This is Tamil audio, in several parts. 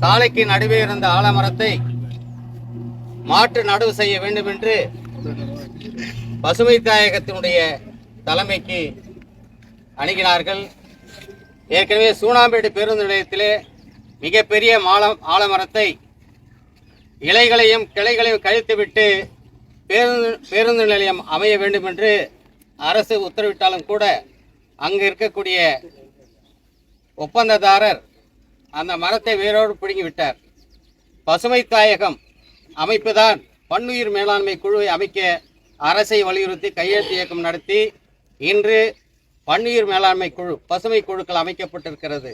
சாலைக்கு நடுவே இருந்த ஆலமரத்தை மாற்று நடவு செய்ய வேண்டும் என்று பசுமை தாயகத்தினுடைய தலைமைக்கு அணுகினார்கள். ஏற்கனவே சூனாம்பேடு பேருந்து நிலையத்திலே மிகப்பெரிய மாலம் ஆலமரத்தை இலைகளையும் கிளைகளையும் கழித்துவிட்டு பேருந்து பேருந்து நிலையம் அமைய வேண்டும் என்று அரசு உத்தரவிட்டாலும் கூட அங்கு இருக்கக்கூடிய ஒப்பந்ததாரர் அந்த மரத்தை வேரோடு பிடுங்கி விட்டார். பசுமை தாயகம் அமைப்புதான் பன்னுயிர் மேலாண்மை குழுவை அமைக்க அரசை வலியுறுத்தி கையெழுத்து இயக்கம் நடத்தி இன்று பன்னுயிர் மேலாண்மை குழு பசுமை குழுக்கள் அமைக்கப்பட்டிருக்கிறது.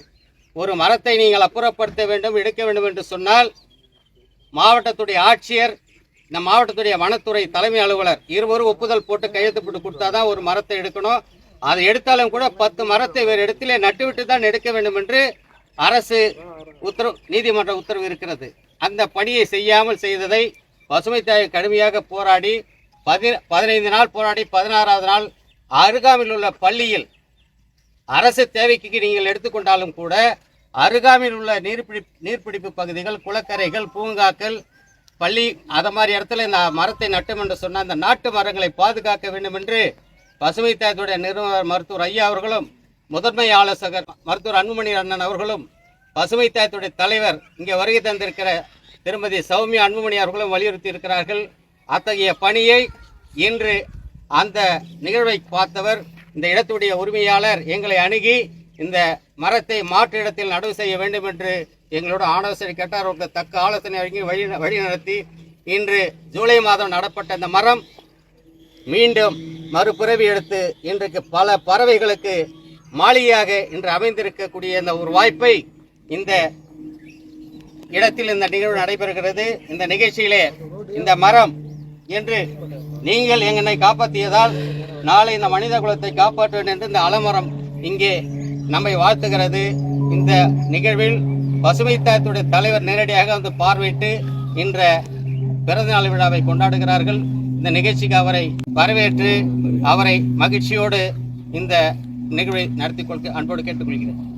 ஒரு மரத்தை நீங்கள் அப்புறப்படுத்த வேண்டும் எடுக்க வேண்டும் என்று சொன்னால் மாவட்டத்துடைய ஆட்சியர் இந்த மாவட்டத்துடைய வனத்துறை தலைமை அலுவலர் இருவரும் ஒப்புதல் போட்டு கையெழுத்து போட்டு கொடுத்தாதான் ஒரு மரத்தை எடுக்கணும். அதை எடுத்தாலும் கூட பத்து மரத்தை வேறு இடத்திலே நட்டுவிட்டு தான் எடுக்க வேண்டும் என்று அரசு உத்தரவு நீதிமன்ற உத்தரவு இருக்கிறது. அந்த பணியை செய்யாமல் செய்ததை பசுமை தாய் கடுமையாக போராடி பதி பதினைந்து நாள் போராடி பதினாறாவது நாள் அருகாமையில் உள்ள பள்ளியில் அரசு தேவைக்கு நீங்கள் எடுத்துக்கொண்டாலும் கூட அருகாமையில் உள்ள நீர்பிடி நீர்பிடிப்பு பகுதிகள் குளக்கரைகள் பூங்காக்கள் பள்ளி அதை மாதிரி இடத்துல இந்த மரத்தை நட்டும் என்று சொன்ன அந்த நாட்டு மரங்களை பாதுகாக்க வேண்டும் என்று பசுமை தாயத்துடைய நிறுவனர் மருத்துவர் ஐயா அவர்களும் முதன்மை ஆலோசகர் மருத்துவர் அன்புமணி அண்ணன் அவர்களும் பசுமை தாயத்துடைய தலைவர் இங்கே வருகை தந்திருக்கிற திருமதி சௌமியா அன்புமணி அவர்களும் வலியுறுத்தி இருக்கிறார்கள். அத்தகைய பணியை இன்று அந்த நிகழ்வை பார்த்தவர் இந்த இடத்துடைய உரிமையாளர் எங்களை அணுகி இந்த மரத்தை மாற்று இடத்தில் நடவு செய்ய வேண்டும் என்று எங்களோட ஆலோசனை கேட்டார். அவருக்கு தக்க ஆலோசனை வழங்கி வழி வழி நடத்தி இன்று ஜூலை மாதம் நடப்பட்ட இந்த மரம் மீண்டும் மறுபிறவி எடுத்து இன்றைக்கு பல பறவைகளுக்கு மாளிகையாக இன்று அமைந்திருக்கக்கூடிய இந்த ஒரு வாய்ப்பை இந்த இடத்தில் இந்த நிகழ்வு நடைபெறுகிறது. இந்த நிகழ்ச்சியிலே இந்த மரம் என்று நீங்கள் எங்களை காப்பாற்றியதால் நாளை இந்த மனித குலத்தை காப்பாற்றுவேன் என்று இந்த அலமரம் இங்கே நம்மை வாழ்த்துகிறது. இந்த நிகழ்வில் பசுமை தாயத்துடைய தலைவர் நேரடியாக வந்து பார்வையிட்டு இன்ற பிறந்தநாள் விழாவை கொண்டாடுகிறார்கள். இந்த நிகழ்ச்சிக்கு அவரை வரவேற்று அவரை மகிழ்ச்சியோடு இந்த நிகழ்வை நடத்தி கொள்க. அன்போடு கேட்டுக்கொள்கிறேன்.